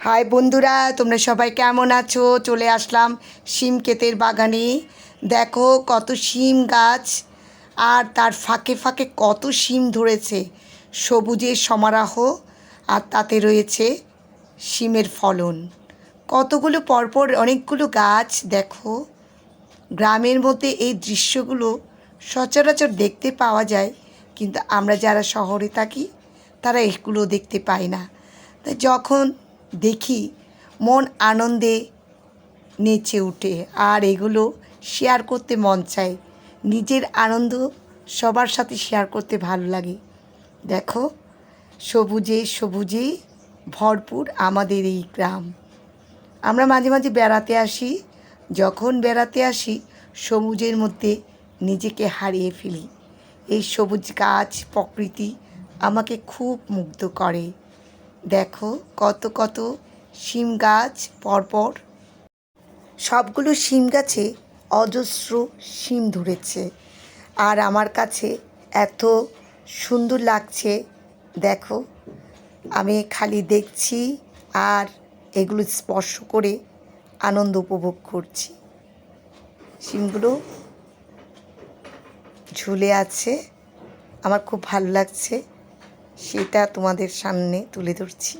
High বন্ধুরা, তোমরা সবাই কেমন আছো? চলে আসলাম শিম ক্ষেতের বাগানে। দেখো কত শিম গাছ, আর তার ফাঁকে ফাঁকে কত শিম ধরেছে। সবুজের সমারোহ, আর তাতে রয়েছে শিমের ফলন। কতগুলো পরপর অনেকগুলো গাছ, দেখো। গ্রামের মধ্যে এই দৃশ্যগুলো সচরাচর দেখতে পাওয়া যায়, কিন্তু আমরা যারা শহরে থাকি, তারা এগুলো দেখতে পাই না। তাই যখন দেখি মন আনন্দে নেচে ওঠে আর এগুলো শেয়ার করতে মন চায়। নিজের আনন্দ সবার সাথে শেয়ার করতে ভালো লাগে। দেখো, সবুজে সবুজে ভরপুর আমাদের এই গ্রাম। আমরা মাঝে মাঝে বেড়াতে আসি। যখন বেড়াতে আসি, সবুজের মধ্যে নিজেকে হারিয়ে ফেলি। এই সবুজ গাছ প্রকৃতি আমাকে খুব মুগ্ধ করে। দেখো কত কত শিম গাছ, পরপর। সবগুলো শিম গাছে অজস্র শিম ধরেছে। আর আমার কাছে এত সুন্দর লাগছে, দেখো। আমি খালি দেখছি আর এগুলো স্পর্শ করে আনন্দ উপভোগ করছি। শিমগুলো ঝুলে আছে, আমার খুব ভালো লাগছে। সেটা তোমাদের সামনে তুলে ধরছি।